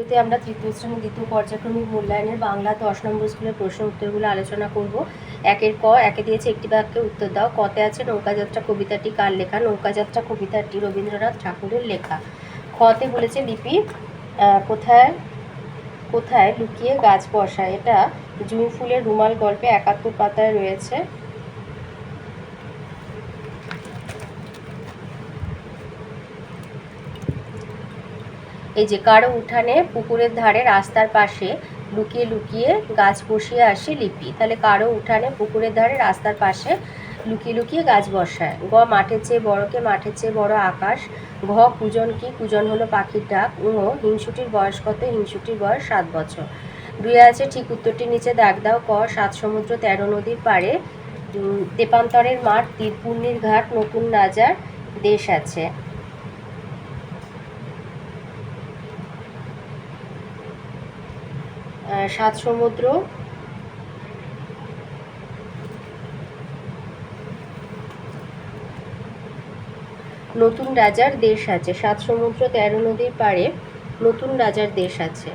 এতে আমরা তৃতীয় শ্রেণির দ্বিতীয় পর্যায়ক্রমিক মূল্যায়নের বাংলা দশ নম্বর স্কুলের প্রশ্ন উত্তরগুলো আলোচনা করব। একের ক, একে দিয়েছে একটি বাক্যে উত্তর দাও। কতে আছে নৌকাযাত্রা কবিতাটি? কার লেখা? নৌকাযাত্রা কবিতাটি রবীন্দ্রনাথ ঠাকুরের লেখা। খতে বলেছে লিপি কোথায় কোথায় লুকিয়ে গাছ বসা এটা জুঁই ফুলের রুমাল গল্পে একাত্তর পাতায় রয়েছে। এই যে কারও উঠানে পুকুরের ধারে রাস্তার পাশে লুকিয়ে লুকিয়ে গাছ বসিয়ে আসে লিপি। তাহলে কারও উঠানে পুকুরের ধারে রাস্তার পাশে লুকিয়ে লুকিয়ে গাছ বসায়। গ মাঠের চেয়ে বড়কে মাঠের চেয়ে বড় আকাশ। ঘ কুজন কি? কুজন হলো পাখির ডাক। ঙ হিংসুটির বয়স কত? হিংসুটির বয়স সাত বছর। দুই আছে ঠিক উত্তরটির নিচে দাগ দাও। ক সাত সমুদ্র তেরো নদীর উম, তেপান্তরের মাঠ তীরপুর্ণির ঘাট নতুন রাজার দেশ আছে। সাত সমুদ্র। নতুন রাজার দেশ আছে। সাত সমুদ্র তেরো নদীর পাড়ে নতুন রাজার দেশ আছে।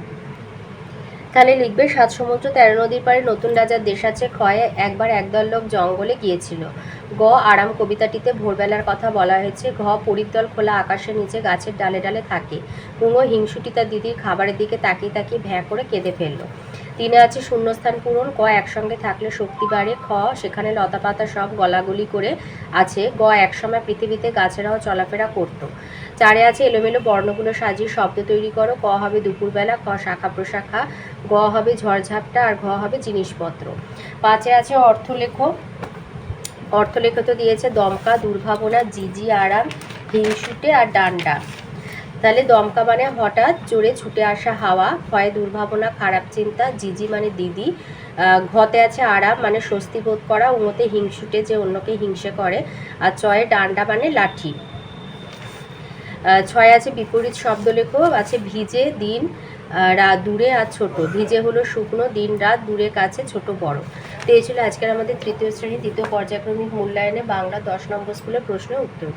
তাহলে লিখবে, সাত সমুদ্র তেরো নদীর পাড়ে নতুন রাজার দেশ আছে, ক্ষয়ে একবার একদল লোক জঙ্গলে গিয়েছিল। গ, আরাম কবিতাটিতে ভোরবেলার কথা বলা হয়েছে, ঘ পরিদল খোলা আকাশের নিচে গাছের ডালে ডালে থাকে। কুঙো হিংসুটি তার দিদির খাবারের দিকে তাকিয়ে তাকিয়ে ভ্যাঁ করে কেঁদে ফেলল। তিনে আছে শূন্যস্থান পূরণ, ক, একসঙ্গে থাকলে শক্তি বাড়ে, খ, সেখানে লতা পাতা সব গলাগুলি করে আছে, গ, একসময় পৃথিবীতে গাছেরাও চলাফেরা করত। চারে আছে এলোমেলো বর্ণগুলো সাজিয়ে শব্দ তৈরি করো। ক হবে দুপুরবেলা, খ শাখা প্রশাখা, গ হবে ঝড়ঝাপটা, আর ঘ হবে জিনিসপত্র। পাঁচে আছে অর্থলেখ। অর্থলেখ তো দিয়েছে দমকা, দুর্ভাবনা, জিজি, আরাম, হিংসুটে, আর ডান্ডা। তাহলে দমকা মানে হঠাৎ জোরে ছুটে আসা হাওয়া, ভয়ে দুর্ভাবনা, খারাপ চিন্তা, জিজি মানে দিদি। ঘতে আছে আরাম মানে স্বস্তি বোধ করা, উমতে হিংসুটে যে অন্যকে হিংসে করে, আর চয়ে ডান্ডা মানে লাঠি। ছয় আছে বিপরীত শব্দ লেখো, আছে ভিজে দিন রাত দূরে আর ছোট। ভিজে হলো শুকনো, দিন রাত দূরে কাছে ছোট বড়। তো এই ছিল আজকের আমাদের তৃতীয় শ্রেণি দ্বিতীয় পর্যায়ক্রমিক মূল্যায়নে বাংলা দশ নম্বর স্কুলের প্রশ্নের উত্তর।